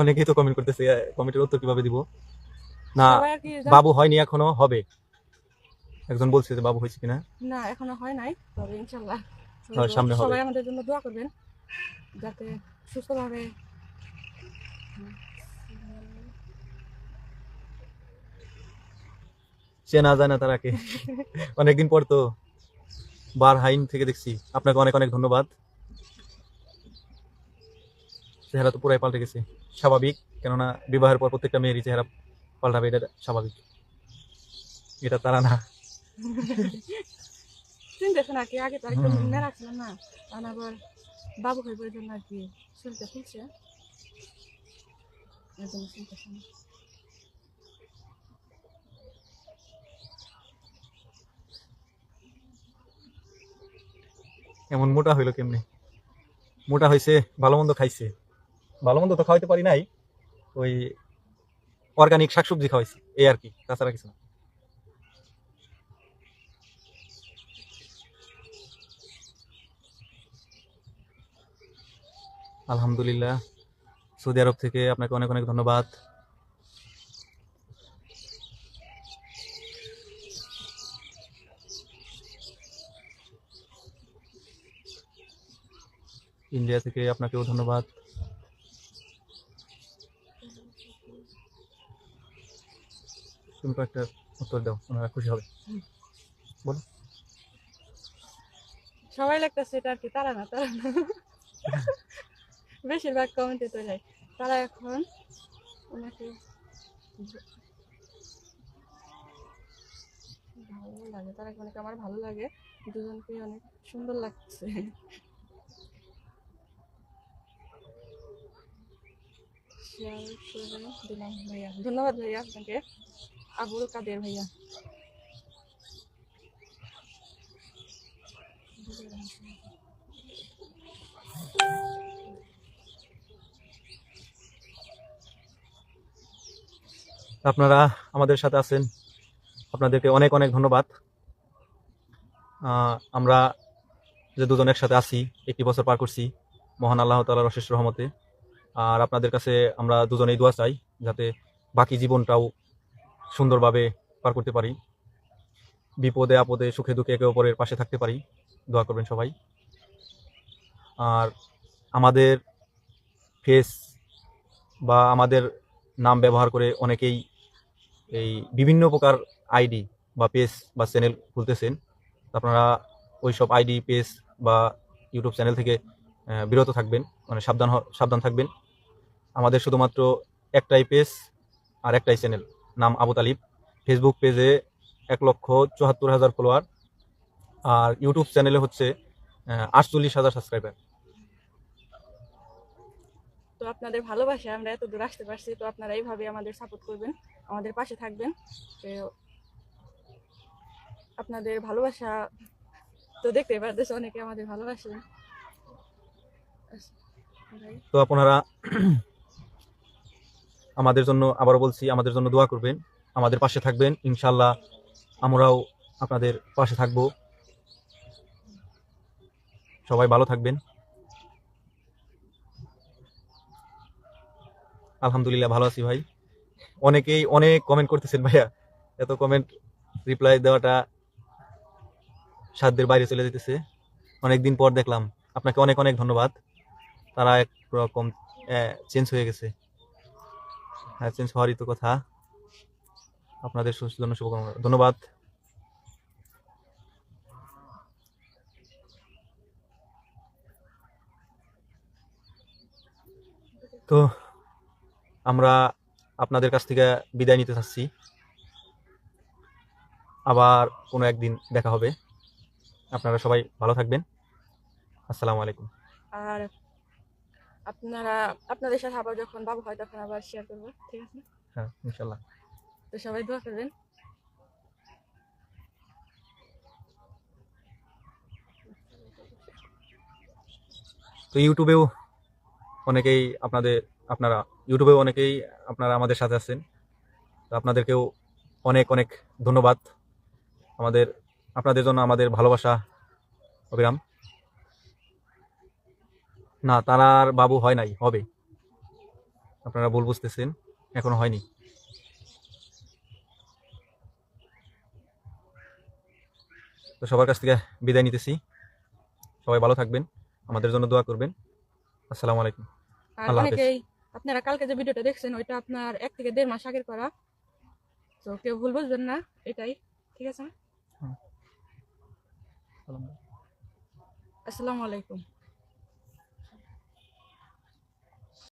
অনেকেই তো কমেন্ট করতেছে কমেন্টের উত্তর কীভাবে দিব? না বাবু হয়নি এখনও হবে। একজন বলছে যে বাবু হয়েছে কিনা। না এখনও হয় নাই তবে সামনে হবে। সবাই আমাদের জন্য দোয়া করবেন যাতে সুস্থভাবে চেনা যায় না তারাকে অনেকদিন পর তো বার হাইন থেকে দেখছি। আপনাকে অনেক অনেক ধন্যবাদ। চেহারা তো পুরাই পাল্টে গেছে। স্বাভাবিক কেননা বিবাহের পর প্রত্যেকটা মেয়েরই চেহারা পাল্টাবে এটা স্বাভাবিক। এটা তারা না। কি আগে আবার বাবু হয়ে জন্য আর কি এমন মোটা হইল কেমনে? মোটা হয়েছে ভালো মন্দ খাইছে। ভালো মন্দ তো খাওয়াইতে পারি নাই, ওই অর্গানিক শাকসবজি খাওয়াইছি, এই আর কি, তাছাড়া কিছু না। আলহামদুলিল্লাহ, সৌদি আরব থেকে আপনাকে অনেক অনেক ধন্যবাদ। ইন্ডিয়া থেকে আপনাকেও ধন্যবাদ। তুমি কয়েকটা উত্তর দাও, ওনারা খুশি হবে। বলো সবাই লাগতেছে, এটা আর কি, তারা না তারা না। বেশিরভাগ কমেন্টে তো যায় তারা এখন ওনাকে ভালো লাগে, তারা অনেক আমার ভালো লাগে? দুজনকে অনেক সুন্দর লাগছে। ভাইয়া। ধন্যবাদ ভাইয়া আপনাকে। আবুল কাদের ভাইয়া। আপনারা আমাদের সাথে আছেন। আপনাদেরকে অনেক অনেক ধন্যবাদ। আমরা যে দুজন একসাথে আছি, একটি বছর পার করছি, মহান আল্লাহ তালার অশেষ রহমতে। আর আপনাদের কাছে আমরা দুজনেই দোয়া চাই, যাতে বাকি জীবনটাও সুন্দরভাবে পার করতে পারি। বিপদে আপদে, সুখে দুঃখে একে অপরের পাশে থাকতে পারি। দোয়া করবেন সবাই। আর আমাদের ফেস বা আমাদের নাম ব্যবহার করে অনেকেই এই বিভিন্ন প্রকার আইডি বা পেজ বা চ্যানেল খুলতেছেন। আপনারা ওই সব আইডি পেজ বা ইউটিউব চ্যানেল থেকে বিরত থাকবেন মানে সাবধান সাবধান থাকবেন। আমাদের শুধুমাত্র একটাই পেজ আর একটাই চ্যানেল নাম আবু তালিব। ফেসবুক পেজে এক লক্ষ চুয়াত্তর হাজার ফলোয়ার আর ইউটিউব চ্যানেলে হচ্ছে আটচল্লিশ হাজার সাবস্ক্রাইবার তো আপনাদের ভালোবাসা আমরা এত দূর আসতে পারছি তো আপনারা এইভাবে আমাদের সাপোর্ট করবেন আমাদের পাশে থাকবেন। আপনাদের ভালোবাসা তো দেখতে পারতেছে অনেকে আমাদের ভালোবাসেন। ভাই, তো আপনারা আমাদের জন্য আবারও বলছি, আমাদের জন্য দোয়া করবেন, আমাদের পাশে থাকবেন। ইনশাল্লাহ আমরাও আপনাদের পাশে থাকব। সবাই ভালো থাকবেন। আলহামদুলিল্লাহ ভালো আছি ভাই। অনেকেই অনেক কমেন্ট করতেছেন ভাইয়া। এত কমেন্ট রিপ্লাই দেওয়াটা সাধ্যের বাইরে চলে যেতেছে। অনেকদিন পর দেখলাম। আপনাকে অনেক অনেক ধন্যবাদ। তারা এক রকম চেঞ্জ হয়ে গেছে। হ্যাঁ চেঞ্জ হওয়ারই তো কথা। আপনাদের জন্য শুভকামনা। ধন্যবাদ। তো, আমরা আপনাদের কাছ থেকে বিদায় নিতে চাচ্ছি। আবার কোনো একদিন দেখা হবে। আপনারা সবাই ভালো থাকবেন। আসসালামু আলাইকুম। আর আপনারা আপনাদের সাথে আবার যখন বাবু হয় তখন আবার শেয়ার করব ঠিক আছে? হ্যাঁ ইনশাল্লাহ। তো সবাই দোয়া করবেন। তো ইউটিউবেও অনেকেই আপনাদের আপনারা ইউটিউবেও অনেকেই আপনারা আমাদের সাথে আছেন। তো আপনাদেরকেও অনেক অনেক ধন্যবাদ। আমাদের আপনাদের জন্য আমাদের ভালোবাসা অবিরাম। না তার বাবু হয় নাই হবে। আপনারা ভুল বুঝতেছেন এখনও হয়নি। তো সবার কাছ থেকে বিদায় নিতেছি। সবাই ভালো থাকবেন আমাদের জন্য দোয়া করবেন। আসসালামু আলাইকুম। আল্লাহ। আপনারা কালকে যে ভিডিওটা দেখছেন ওইটা আপনার এক থেকে দেড় মাস আগের করা। তো কেউ ভুল বুঝবেন না এটাই। ঠিক আছে? আসসালামু আলাইকুম।